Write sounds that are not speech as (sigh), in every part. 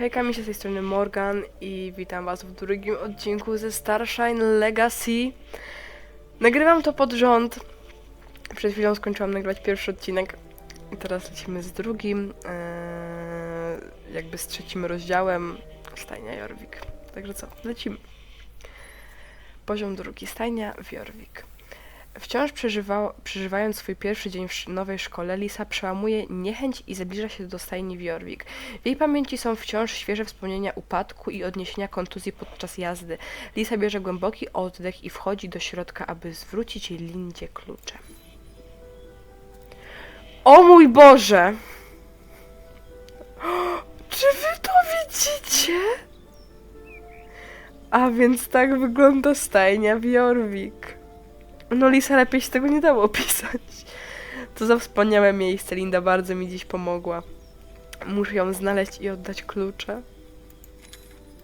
Hejka, mi się z tej strony Morgan i witam was w drugim odcinku ze Starshine Legacy. Nagrywam to pod rząd. Przed chwilą skończyłam nagrywać pierwszy odcinek. I teraz lecimy z drugim, eee, jakby z trzecim rozdziałem Stajnia Jorvik. Także co, lecimy. Poziom drugi, Stajnia w Jorvik. Wciąż przeżywa, przeżywając swój pierwszy dzień w nowej szkole, Lisa przełamuje niechęć i zbliża się do stajni w Jorvik. W jej pamięci są wciąż świeże wspomnienia upadku i odniesienia kontuzji podczas jazdy. Lisa bierze głęboki oddech i wchodzi do środka, aby zwrócić jej Lindzie klucze. O mój Boże! (gasps) Czy wy to widzicie? A więc tak wygląda stajnia w Jorvik. No Lisa lepiej się tego nie dało (laughs) opisać. To za wspaniałe miejsce. Linda bardzo mi dziś pomogła. Muszę ją znaleźć i oddać klucze.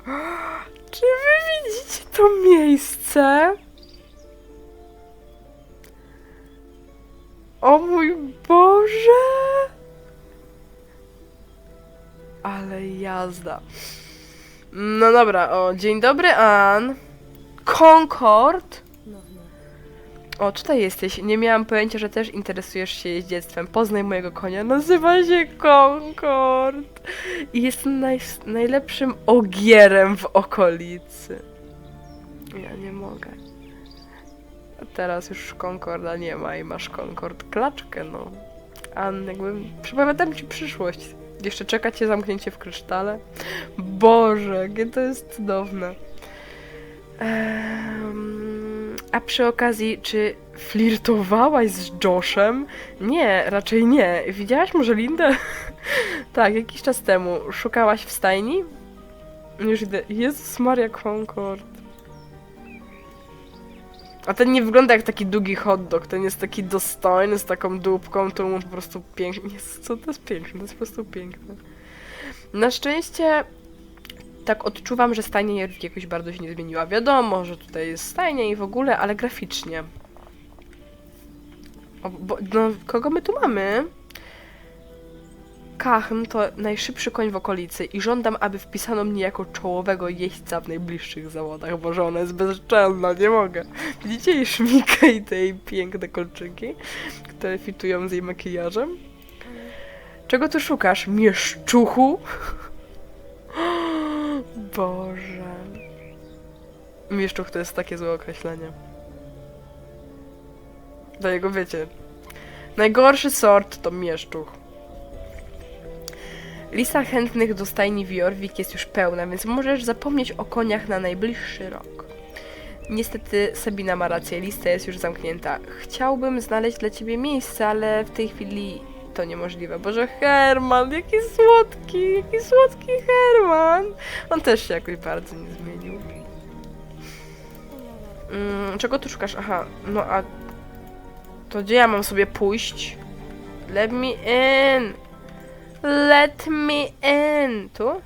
(gasps) Czy wy widzicie to miejsce? O mój Boże! Ale jazda. No dobra, o, dzień dobry, Ann. Concord? O, tutaj jesteś. Nie miałam pojęcia, że też interesujesz się jeździectwem. Poznaj mojego konia. Nazywa się Concord. I jest naj, najlepszym ogierem w okolicy. Ja nie mogę. A teraz już Concorda nie ma i masz Concord klaczkę, no. A jakby przepowiadam ci przyszłość. Jeszcze czeka cię zamknięcie w krysztale. Boże, jakie to jest cudowne. Em, a przy okazji, czy flirtowałaś z Joshem? Nie, raczej nie. Widziałaś może Lindę? (laughs) tak, jakiś czas temu. Szukałaś w stajni? Już idę. Jezus Maria Concord. A ten nie wygląda jak taki długi hot dog. Ten jest taki dostojny, z taką dupką, to mu po prostu pięknie. Co to jest piękne? To jest po prostu piękne. Na szczęście tak odczuwam, że stajnia jakoś bardzo się nie zmieniła. Wiadomo, że tutaj jest stajnia i w ogóle, ale graficznie. O, bo, no, kogo my tu mamy? Kachm to najszybszy koń w okolicy i żądam, aby wpisano mnie jako czołowego jeźdźca w najbliższych zawodach, bo że ona jest bezczelna, nie mogę. Widzicie jej szmikę (laughs) i te jej piękne kolczyki, które fitują z jej makijażem? Czego tu szukasz, mieszczuchu? (laughs) Boże. Mieszczuch to jest takie złe określenie. Dla jego wiecie. Najgorszy sort to mieszczuch. Lista chętnych do stajni w Jorvik jest już pełna, więc możesz zapomnieć o koniach na najbliższy rok. Niestety Sabina ma rację, lista jest już zamknięta. Chciałbym znaleźć dla ciebie miejsce, ale w tej chwili to niemożliwe. Boże, Herman, jaki słodki, jaki słodki Herman. On też się jakoś bardzo nie zmienił. Mm, czego tu szukasz? Aha, no a to gdzie ja mam sobie pójść? Let me in. Let me in. Tu?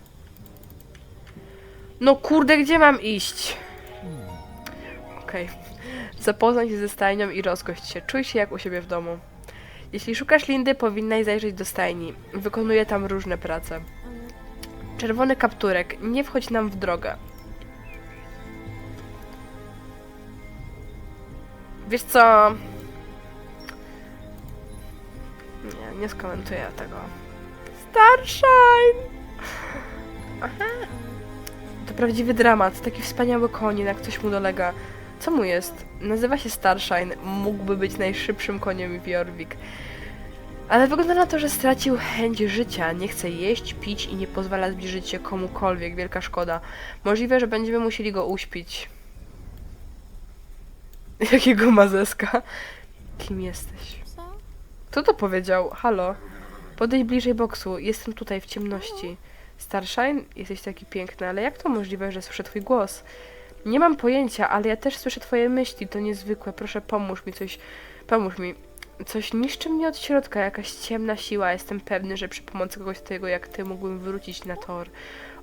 No kurde, gdzie mam iść? Okej. Zapoznaj się ze stajnią i rozgość się. Czuj się jak u siebie w domu. Jeśli szukasz Lindy, powinnaś zajrzeć do stajni. Wykonuje tam różne prace. Czerwony kapturek. Nie wchodź nam w drogę. Wiesz co? Nie, nie skomentuję tego. Starshine! Aha. To prawdziwy dramat. Taki wspaniały koń, jak coś mu dolega. Co mu jest? Nazywa się Starshine. Mógłby być najszybszym koniem Jorvik. Ale wygląda na to, że stracił chęć życia. Nie chce jeść, pić i nie pozwala zbliżyć się komukolwiek. Wielka szkoda. Możliwe, że będziemy musieli go uśpić. (laughs) Jakiego mazeska? Kim jesteś? Kto to powiedział? Halo? Podejdź bliżej boksu. Jestem tutaj w ciemności. Starshine? Jesteś taki piękny, ale jak to możliwe, że słyszę twój głos? Nie mam pojęcia, ale ja też słyszę twoje myśli. To niezwykłe. Proszę, pomóż mi coś. Pomóż mi. Coś niszczy mnie od środka, jakaś ciemna siła. Jestem pewny, że przy pomocy kogoś takiego jak ty mógłbym wrócić na tor.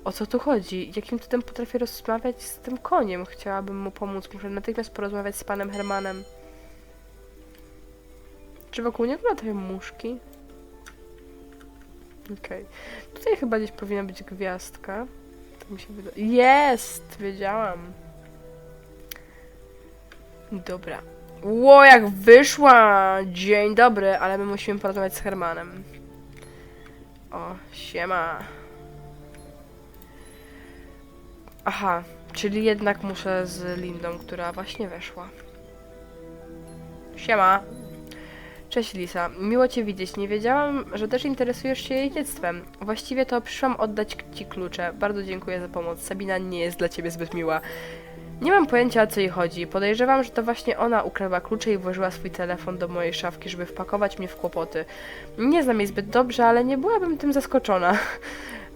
O co tu chodzi? Jakim cudem potrafię rozmawiać z tym koniem? Chciałabym mu pomóc. Muszę natychmiast porozmawiać z panem Hermanem. Czy wokół niego latają muszki? Okej. Tutaj chyba gdzieś powinna być gwiazdka. Tak mi się wydaje. Jest! Wiedziałam. Dobra. Ło, jak wyszła! Dzień dobry, ale my musimy porozmawiać z Hermanem. O, siema. Aha, czyli jednak muszę z Lindą, która właśnie weszła. Siema. Cześć Lisa, miło Cię widzieć. Nie wiedziałam, że też interesujesz się jej dziectwem. Właściwie to przyszłam oddać Ci klucze. Bardzo dziękuję za pomoc. Sabina nie jest dla Ciebie zbyt miła. Nie mam pojęcia o co jej chodzi. Podejrzewam, że to właśnie ona ukradła klucze i włożyła swój telefon do mojej szafki, żeby wpakować mnie w kłopoty. Nie znam jej zbyt dobrze, ale nie byłabym tym zaskoczona. (laughs)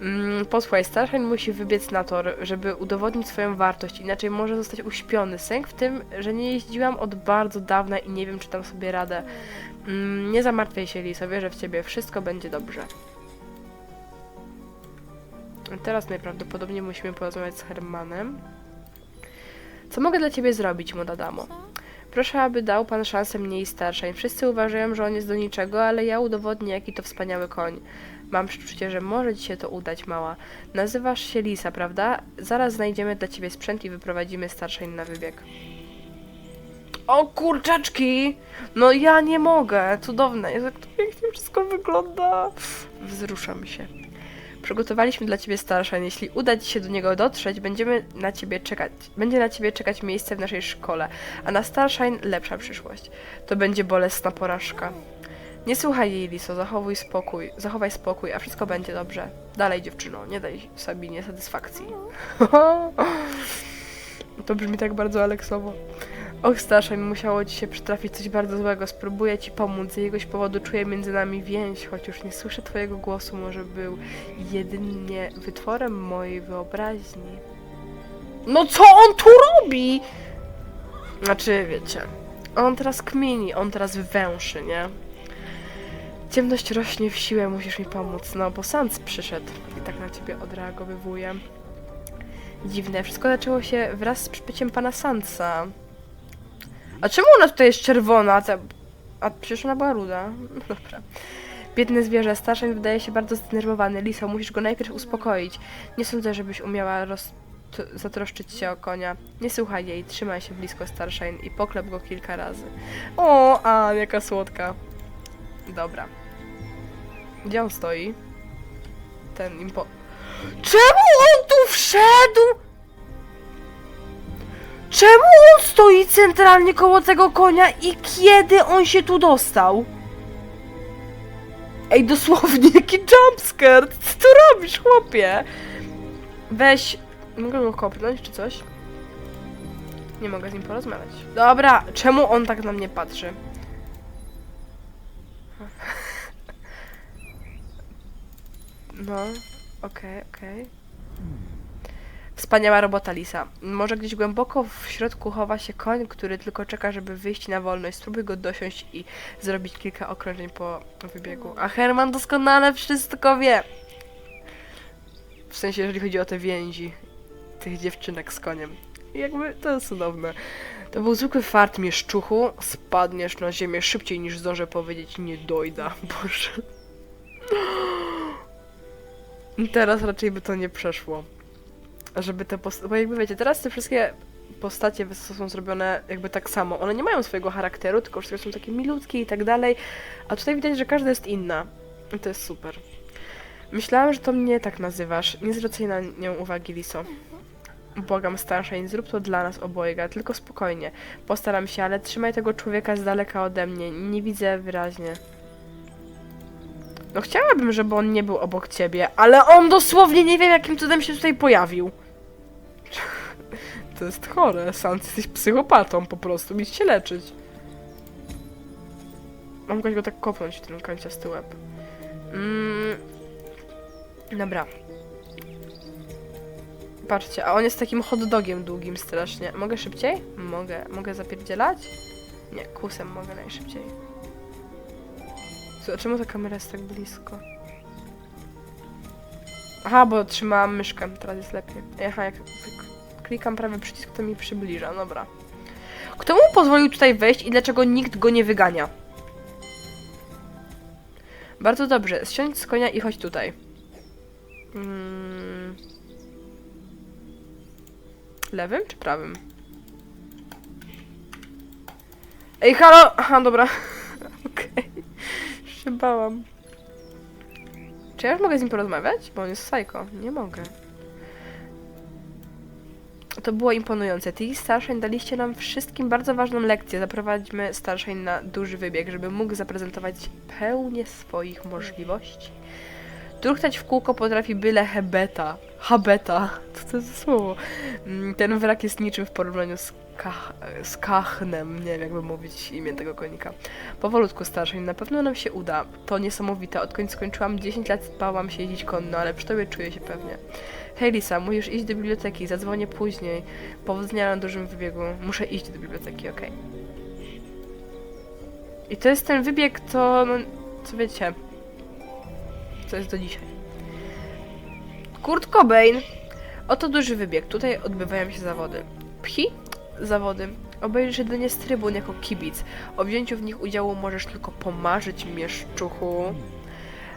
Mm, Posłuchaj, Starshine musi wybiec na tor, żeby udowodnić swoją wartość, inaczej może zostać uśpiony. Sęk w tym, że nie jeździłam od bardzo dawna i nie wiem, czy tam sobie radę. Mm, nie zamartwiaj się, Lisa, wierzę w ciebie, wszystko będzie dobrze. Teraz najprawdopodobniej musimy porozmawiać z Hermanem. Co mogę dla ciebie zrobić, młoda damo? Proszę, aby dał pan szansę mnie i starszej. Wszyscy uważają, że on jest do niczego, ale ja udowodnię, jaki to wspaniały koń. Mam przeczucie, że może ci się to udać, mała. Nazywasz się Lisa, prawda? Zaraz znajdziemy dla ciebie sprzęt i wyprowadzimy starszej na wybieg. O kurczaczki! No ja nie mogę! Cudowne, jak to pięknie wszystko wygląda. Wzruszam się. Przygotowaliśmy dla ciebie Starshine. Jeśli uda ci się do niego dotrzeć, będziemy na ciebie czekać. Będzie na ciebie czekać miejsce w naszej szkole, a na Starshine lepsza przyszłość. To będzie bolesna porażka. Nie słuchaj jej, Liso, zachowuj spokój, zachowaj spokój, a wszystko będzie dobrze. Dalej, dziewczyno, nie daj Sabinie satysfakcji. (laughs) to brzmi tak bardzo Aleksowo. Och, Starshine, musiało ci się przytrafić coś bardzo złego. Spróbuję ci pomóc. Z jakiegoś powodu czuję między nami więź, choć już nie słyszę twojego głosu. Może był jedynie wytworem mojej wyobraźni. No co on tu robi? Znaczy, wiecie, on teraz kmini, on teraz węszy, nie? Ciemność rośnie w siłę, musisz mi pomóc, no bo Sans przyszedł i tak na ciebie odreagowywuje. Dziwne, wszystko zaczęło się wraz z przybyciem pana Sansa. A czemu ona tutaj jest czerwona? A, ta... A przecież ona była ruda. (laughs) Dobra. Biedne zwierzę, Starszyn wydaje się bardzo zdenerwowany. Liso, musisz go najpierw uspokoić. Nie sądzę, żebyś umiała roz... zatroszczyć się o konia. Nie słuchaj jej, trzymaj się blisko Starshine i poklep go kilka razy. O, a jaka słodka. Dobra. Gdzie on stoi? Ten impo... Czemu on tu wszedł? Czemu on stoi centralnie koło tego konia i kiedy on się tu dostał? Ej, dosłownie, jaki jumpscare! Co ty robisz, chłopie? Weź... Mogę go kopnąć, czy coś? Nie mogę z nim porozmawiać. Dobra, czemu on tak na mnie patrzy? (laughs) No, okej, okej. Wspaniała robota, Lisa. Może gdzieś głęboko w środku chowa się koń, który tylko czeka, żeby wyjść na wolność. Spróbuj go dosiąść i zrobić kilka okrążeń po wybiegu. A Herman doskonale wszystko wie. W sensie, jeżeli chodzi o te więzi tych dziewczynek z koniem. Jakby to jest cudowne. To był zwykły fart mieszczuchu. Spadniesz na ziemię szybciej niż zdążę powiedzieć nie dojda. (laughs) Boże. Teraz raczej by to nie przeszło żeby te postacie, bo jakby wiecie, teraz te wszystkie postacie są zrobione jakby tak samo. One nie mają swojego charakteru, tylko wszystkie są takie milutkie i tak dalej, a tutaj widać, że każda jest inna. I to jest super. Myślałam, że to mnie tak nazywasz. Nie zwracaj na nią uwagi, Liso. Błagam, Starshine, zrób to dla nas obojga, tylko spokojnie. Postaram się, ale trzymaj tego człowieka z daleka ode mnie. Nie widzę wyraźnie. No chciałabym, żeby on nie był obok ciebie, ale on dosłownie nie wiem, jakim cudem się tutaj pojawił. To jest chore, Sans, jesteś psychopatą po prostu, idź się leczyć. Mogłaś go tak kopnąć w ten kanciasty łeb. Mm. Dobra. Patrzcie, a on jest takim hot dogiem długim strasznie. Mogę szybciej? Mogę. Mogę zapierdzielać? Nie, kusem mogę najszybciej. Co, czemu ta kamera jest tak blisko? Aha, bo trzymałam myszkę, teraz jest lepiej. Aha, jak wyk- klikam prawy przycisk, to mi przybliża, dobra. Kto mu pozwolił tutaj wejść i dlaczego nikt go nie wygania? Bardzo dobrze. Zsiądź z konia i chodź tutaj. Mm. Lewym czy prawym? Ej, halo! Aha, dobra. (laughs) Okej. Bałam. Czy ja już mogę z nim porozmawiać? Bo on jest psycho. Nie mogę. To było imponujące. Ty i daliście nam wszystkim bardzo ważną lekcję. Zaprowadźmy Starshine na duży wybieg, żeby mógł zaprezentować pełnię swoich możliwości. Truchtać w kółko potrafi byle hebeta. Habeta. Co to jest za słowo? Mm, Ten wrak jest niczym w porównaniu z, kach z kachnem. Nie wiem, jakby mówić imię tego konika. Powolutku, Starshine, na pewno nam się uda. To niesamowite. Odkąd skończyłam 10 lat, bałam się jeździć konno, ale przy tobie czuję się pewnie. Hej Lisa, musisz iść do biblioteki, zadzwonię później. Powodzenia na dużym wybiegu. Muszę iść do biblioteki, okej. I to jest ten wybieg, to, no, co wiecie, co jest do dzisiaj. Kurt Cobain. Oto duży wybieg. Tutaj odbywają się zawody. Pchi? Zawody. Obejrzysz jedynie z trybun jako kibic. O wzięciu w nich udziału możesz tylko pomarzyć mieszczuchu.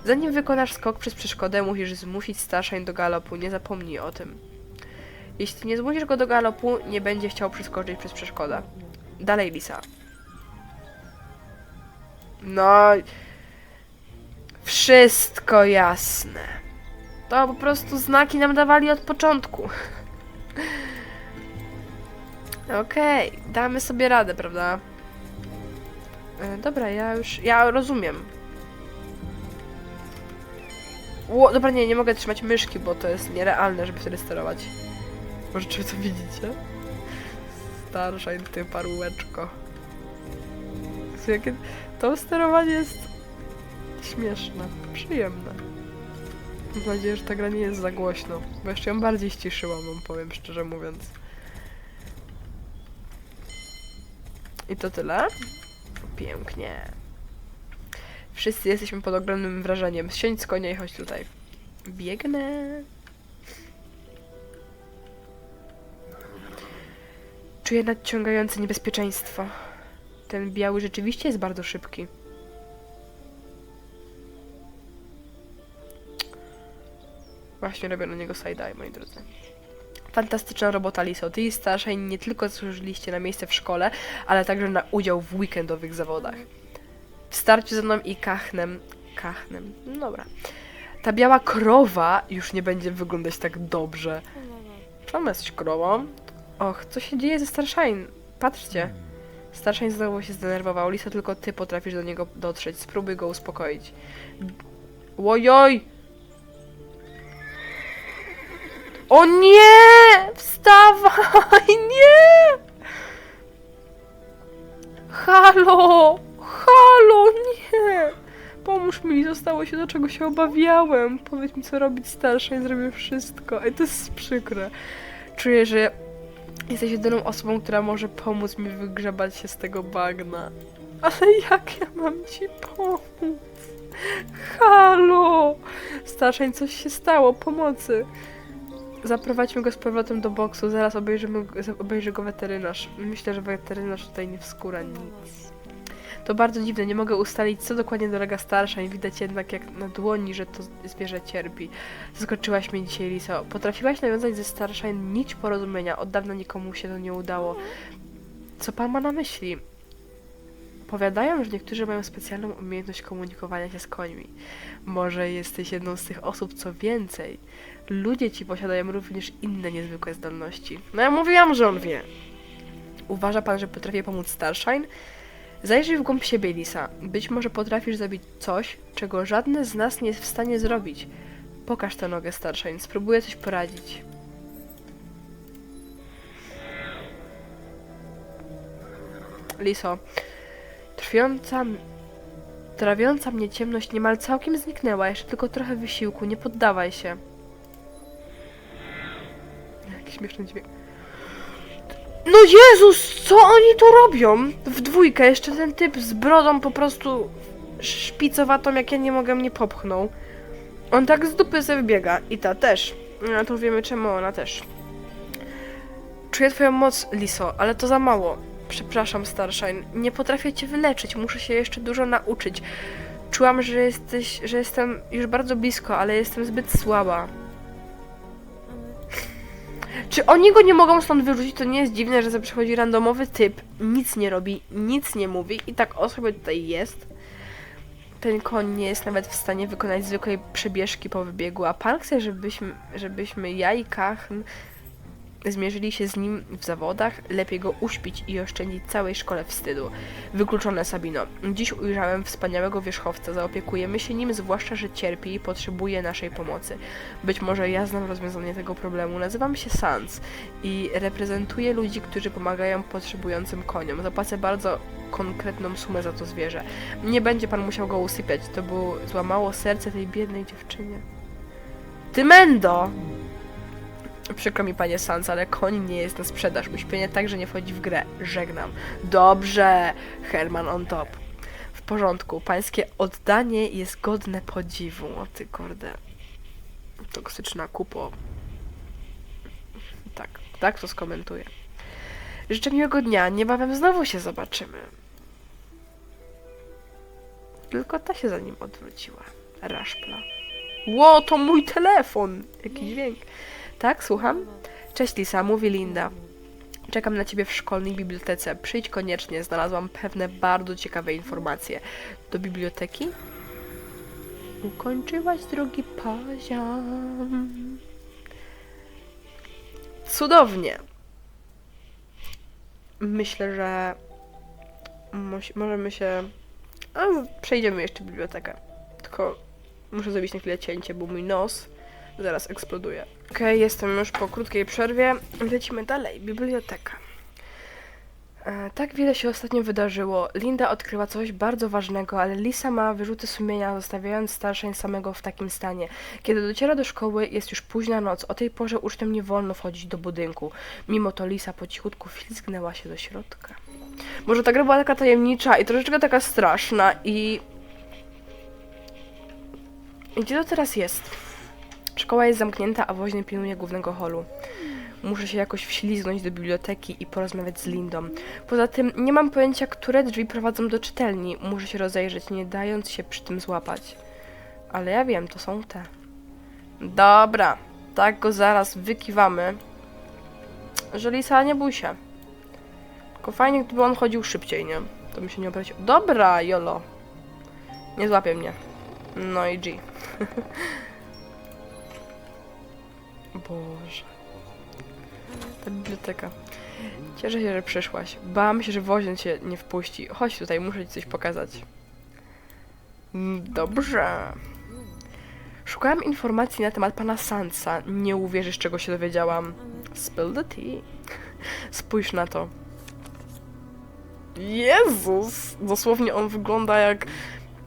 Zanim wykonasz skok przez przeszkodę, musisz zmusić Starshine do galopu. Nie zapomnij o tym. Jeśli nie zmusisz go do galopu, nie będzie chciał przeskoczyć przez przeszkodę. Dalej, Lisa. No. Wszystko jasne. To po prostu znaki nam dawali od początku. Okej, damy sobie radę, prawda? E, dobra, ja już. Ja rozumiem. Ło, dobra, nie, nie mogę trzymać myszki, bo to jest nierealne, żeby wtedy sterować. Może czy to widzicie? Starshine, ty parłeczko. Jezu, Jakie... To sterowanie jest śmieszne, przyjemne. Mam nadzieję, że ta gra nie jest za głośno, bo jeszcze ją bardziej ściszyłam, powiem szczerze mówiąc. I to tyle? Pięknie. Wszyscy jesteśmy pod ogromnym wrażeniem. Siądź z konia i chodź tutaj. Biegnę. Czuję nadciągające niebezpieczeństwo. Ten biały rzeczywiście jest bardzo szybki. Właśnie robię na niego side-eye, moi drodzy. Fantastyczna robota, Liso. Ty i Starshine nie tylko zasłużyliście na miejsce w szkole, ale także na udział w weekendowych zawodach. W starciu ze mną i Kachnem. Kachnem. No Dobra. Ta biała krowa już nie będzie wyglądać tak dobrze. Czemu jesteś krową? Och, co się dzieje ze Starshine? Patrzcie. Starshine znowu się zdenerwował. Lisa, tylko ty potrafisz do niego dotrzeć. Spróbuj go uspokoić. Łojoj! O nie! Wstawaj! (laughs) Nie! Halo! Halo! Nie! Pomóż mi, zostało się do czego się obawiałem. Powiedz mi, co robić starsze i zrobię wszystko. Ej, to jest przykre. Czuję, że jesteś jedyną osobą, która może pomóc mi wygrzebać się z tego bagna. Ale jak ja mam ci pomóc? Halo! Starszeń, coś się stało, pomocy. Zaprowadźmy go z powrotem do boksu, zaraz obejrzymy, obejrzy go weterynarz. Myślę, że weterynarz tutaj nie wskóra nic. To bardzo dziwne, nie mogę ustalić, co dokładnie dolega starsza i widać jednak jak na dłoni, że to zwierzę cierpi. Zaskoczyłaś mnie dzisiaj, Liso. Potrafiłaś nawiązać ze starsza nić porozumienia. Od dawna nikomu się to nie udało. Co pan ma na myśli? Powiadają, że niektórzy mają specjalną umiejętność komunikowania się z końmi. Może jesteś jedną z tych osób, co więcej. Ludzie ci posiadają również inne niezwykłe zdolności. No ja mówiłam, że on wie. Uważa pan, że potrafię pomóc Starshine? Zajrzyj w głąb siebie, Lisa. Być może potrafisz zrobić coś, czego żadne z nas nie jest w stanie zrobić. Pokaż tę nogę, Starshine. Spróbuję coś poradzić. Liso, trwiąca, trawiąca mnie ciemność niemal całkiem zniknęła. Jeszcze tylko trochę wysiłku. Nie poddawaj się. Jaki śmieszny dźwięk. No Jezus, co oni tu robią? W dwójkę, jeszcze ten typ z brodą po prostu szpicowatą, jak ja nie mogę, mnie popchnął. On tak z dupy sobie biega. I ta też. No to wiemy czemu ona też. Czuję twoją moc, Liso, ale to za mało. Przepraszam, Starshine. Nie potrafię cię wyleczyć. Muszę się jeszcze dużo nauczyć. Czułam, że jesteś, że jestem już bardzo blisko, ale jestem zbyt słaba. Czy oni go nie mogą stąd wyrzucić? To nie jest dziwne, że przychodzi randomowy typ, nic nie robi, nic nie mówi i tak o sobie tutaj jest. Ten koń nie jest nawet w stanie wykonać zwykłej przebieżki po wybiegu, a pan chce, żebyśmy, żebyśmy ja i Kachm zmierzyli się z nim w zawodach, lepiej go uśpić i oszczędzić całej szkole wstydu. Wykluczone Sabino. Dziś ujrzałem wspaniałego wierzchowca, zaopiekujemy się nim, zwłaszcza, że cierpi i potrzebuje naszej pomocy. Być może ja znam rozwiązanie tego problemu. Nazywam się Sans i reprezentuję ludzi, którzy pomagają potrzebującym koniom. Zapłacę bardzo konkretną sumę za to zwierzę. Nie będzie pan musiał go usypiać, to było złamało serce tej biednej dziewczynie. Ty Mendo! Przykro mi, panie Sans, ale koń nie jest na sprzedaż. Uśpienie także nie wchodzi w grę. Żegnam. Dobrze, Herman on top. W porządku. Pańskie oddanie jest godne podziwu. O ty kurde. Toksyczna kupo. Tak, tak to skomentuję. Życzę miłego dnia. Niebawem znowu się zobaczymy. Tylko ta się za nim odwróciła. Raszpla. Ło, to mój telefon! Jaki dźwięk. Tak, słucham? Cześć Lisa, mówi Linda. Czekam na ciebie w szkolnej bibliotece. Przyjdź koniecznie, znalazłam pewne bardzo ciekawe informacje. Do biblioteki? Ukończyłaś drugi poziom. Cudownie. Myślę, że możemy się. A, przejdziemy jeszcze bibliotekę. Tylko muszę zrobić na chwilę cięcie, bo mój nos zaraz eksploduje. Okej, jestem już po krótkiej przerwie. Lecimy dalej. Biblioteka. E, tak wiele się ostatnio wydarzyło. Linda odkryła coś bardzo ważnego, ale Lisa ma wyrzuty sumienia, zostawiając starszeń samego w takim stanie. Kiedy dociera do szkoły, jest już późna noc. O tej porze uczniom nie wolno wchodzić do budynku. Mimo to Lisa po cichutku wlizgnęła się do środka. Może ta gra była taka tajemnicza i troszeczkę taka straszna i... I Gdzie to teraz jest? Szkoła jest zamknięta, a woźny pilnuje głównego holu. Muszę się jakoś wślizgnąć do biblioteki i porozmawiać z Lindą. Poza tym nie mam pojęcia, które drzwi prowadzą do czytelni. Muszę się rozejrzeć, nie dając się przy tym złapać. Ale ja wiem, to są te. Dobra, tak go zaraz wykiwamy. Że Lisa, nie bój się. Tylko fajnie, gdyby on chodził szybciej, nie? To by się nie obraził. Dobra, jolo. Nie złapie mnie. No i G. (laughs) Boże. Ta biblioteka. Cieszę się, że przyszłaś. Bałam się, że woźny cię nie wpuści. Chodź tutaj, muszę ci coś pokazać. Mm, Dobrze. Szukałam informacji na temat pana Sansa. Nie uwierzysz, czego się dowiedziałam. Spill the tea. Spójrz na to. Jezus! Dosłownie on wygląda jak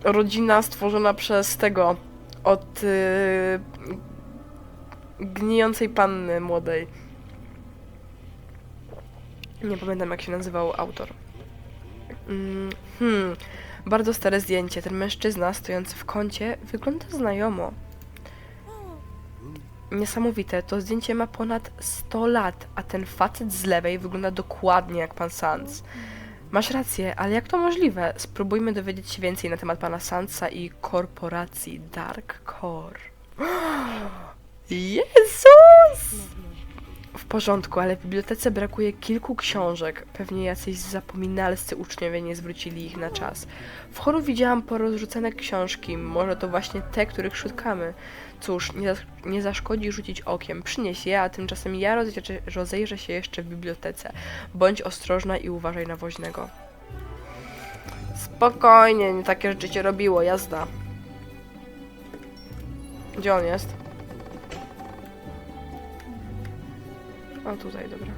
rodzina stworzona przez tego od y, gnijącej panny młodej. Nie pamiętam jak się nazywał autor. Mm, Hmm, bardzo stare zdjęcie. Ten mężczyzna stojący w kącie wygląda znajomo. Niesamowite, to zdjęcie ma ponad 100 lat, a ten facet z lewej wygląda dokładnie jak pan Sans. Masz rację, ale jak to możliwe? Spróbujmy dowiedzieć się więcej na temat pana Sansa i korporacji Dark Core. (gasps) Jezus! W porządku, ale w bibliotece brakuje kilku książek. Pewnie jacyś zapominalscy uczniowie nie zwrócili ich na czas. W choru widziałam porozrzucane książki. Może to właśnie te, których szukamy. Cóż, nie, zas- nie zaszkodzi rzucić okiem. Przynieś je, a tymczasem ja rozejrzę, rozejrzę się jeszcze w bibliotece. Bądź ostrożna i uważaj na woźnego. Spokojnie, nie takie rzeczy cię robiło, jazda. Gdzie on jest? O, tutaj, dobra.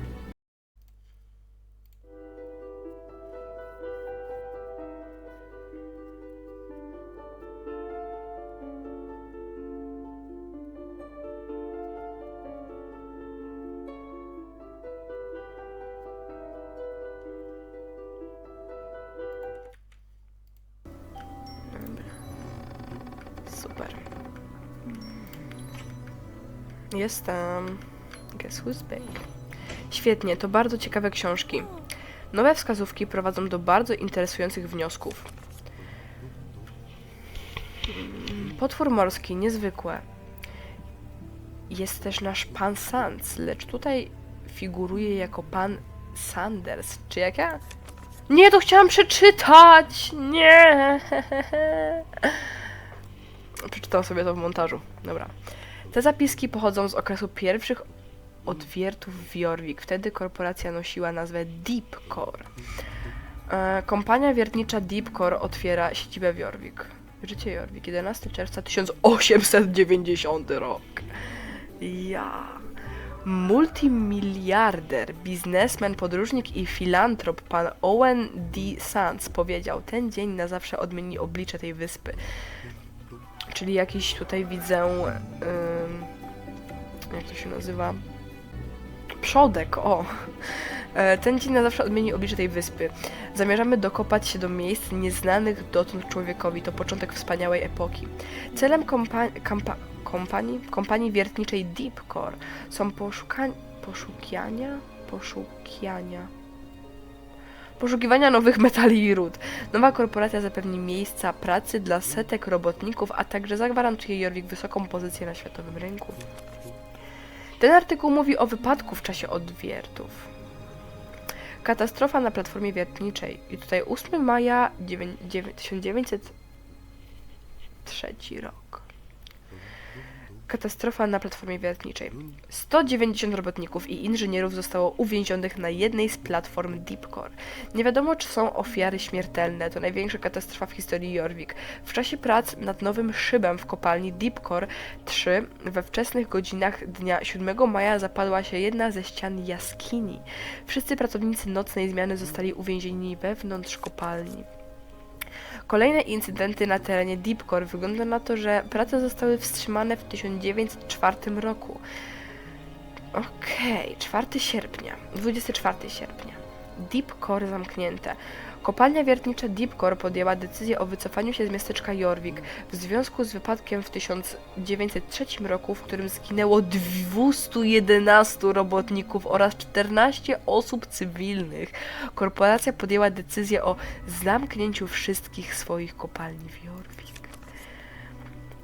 Super. Jestem. Guess who's? Świetnie, to bardzo ciekawe książki. Nowe wskazówki prowadzą do bardzo interesujących wniosków. Potwór morski, niezwykłe. Jest też nasz pan Sands, lecz tutaj figuruje jako pan Sanders. Czy jak ja? Nie, to chciałam przeczytać! Nie! (laughs) Przeczytałam sobie to w montażu. Dobra. Te zapiski pochodzą z okresu pierwszych odwiertów w Jorvik. Wtedy korporacja nosiła nazwę Deep Core. E, kompania wiertnicza Deep Core otwiera siedzibę w Jorvik. Życie Jorvik, 11 czerwca 1890 rok. Ja. Multimiliarder, biznesmen, podróżnik i filantrop pan Owen D. Sands powiedział, ten dzień na zawsze odmieni oblicze tej wyspy. Czyli jakiś tutaj widzę, ym, jak to się nazywa? Przodek, o. E, Ten na zawsze odmieni oblicze tej wyspy. Zamierzamy dokopać się do miejsc nieznanych dotąd człowiekowi. To początek wspaniałej epoki. Celem kompa- kompanii, kompanii wiertniczej Deep Core są poszuka- poszukiania, poszukiania, poszukiwania nowych metali i ród. Nowa korporacja zapewni miejsca pracy dla setek robotników, a także zagwarantuje Jorvik wysoką pozycję na światowym rynku. Ten artykuł mówi o wypadku w czasie odwiertów. Katastrofa na platformie wiertniczej. I tutaj 8 maja 9, 9, 1903 rok. Katastrofa na platformie wiertniczej. 190 robotników i inżynierów zostało uwięzionych na jednej z platform Deep Core. Nie wiadomo, czy są ofiary śmiertelne. To największa katastrofa w historii Jorvik. W czasie prac nad nowym szybem w kopalni Deep Core 3 we wczesnych godzinach dnia 7 maja zapadła się jedna ze ścian jaskini. Wszyscy pracownicy nocnej zmiany zostali uwięzieni wewnątrz kopalni. Kolejne incydenty na terenie Deep Core wygląda na to, że prace zostały wstrzymane w 1904 roku. Okej, 4 sierpnia, 24 sierpnia. Deep Core zamknięte. Kopalnia wiertnicza Deep Core podjęła decyzję o wycofaniu się z miasteczka Jorvik w związku z wypadkiem w 1903 roku, w którym zginęło 211 robotników oraz 14 osób cywilnych. Korporacja podjęła decyzję o zamknięciu wszystkich swoich kopalni w Jorvik.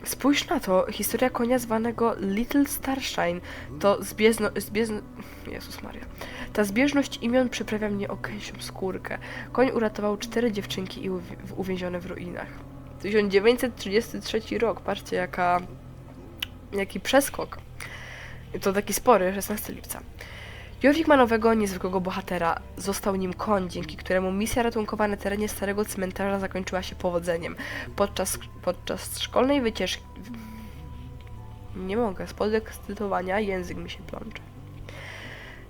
Spójrz na to, historia konia zwanego Little Starshine to zbiezno, zbiezno, Jezus Maria. Ta zbieżność imion przyprawia mnie o gęsią skórkę. Koń uratował cztery dziewczynki i uwi- uwięzione w ruinach. 1933 rok, patrzcie jaka, jaki przeskok. To taki spory, 16 lipca. Jorvik ma nowego, niezwykłego bohatera. Został nim koń, dzięki któremu misja ratunkowa na terenie starego cmentarza zakończyła się powodzeniem. Podczas, podczas szkolnej wycieczki... Nie mogę, z podekscytowania język mi się plącze.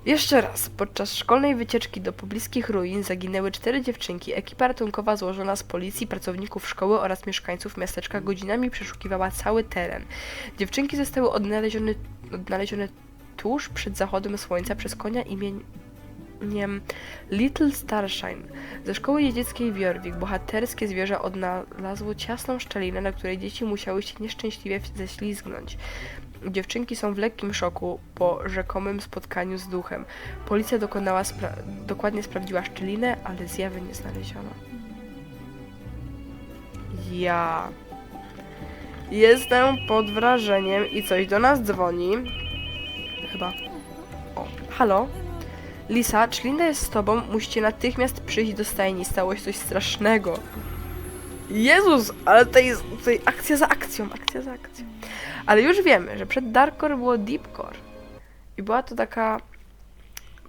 Jeszcze raz, podczas szkolnej wycieczki do pobliskich ruin zaginęły cztery dziewczynki. Ekipa ratunkowa złożona z policji, pracowników szkoły oraz mieszkańców miasteczka godzinami przeszukiwała cały teren. Dziewczynki zostały odnalezione, odnalezione tuż przed zachodem słońca przez konia imieniem Little Starshine. Ze szkoły jeździeckiej w Jorvik bohaterskie zwierzę odnalazło ciasną szczelinę, na której dzieci musiały się nieszczęśliwie ześlizgnąć. Dziewczynki są w lekkim szoku po rzekomym spotkaniu z duchem. Policja dokonała spra- dokładnie sprawdziła szczelinę, ale zjawy nie znaleziono. Ja jestem pod wrażeniem i coś do nas dzwoni. Chyba. O, halo? Lisa, czy Linda jest z tobą? Musicie natychmiast przyjść do stajni. Stało się coś strasznego. Jezus, ale to jest tutaj akcja za akcją, akcja za akcją. Ale już wiemy, że przed Darkcore było Deepcore. I była to taka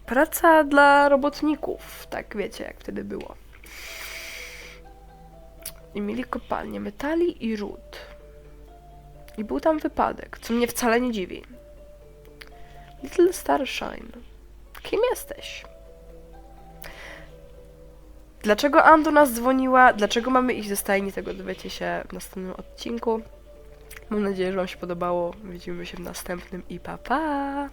praca dla robotników. Tak wiecie, jak wtedy było. I mieli kopalnię metali i ród. I był tam wypadek, co mnie wcale nie dziwi. Little Starshine. Kim jesteś? Dlaczego Ann do nas dzwoniła? Dlaczego mamy iść do stajni? Tego dowiecie się w następnym odcinku. Mam nadzieję, że Wam się podobało. Widzimy się w następnym i pa pa!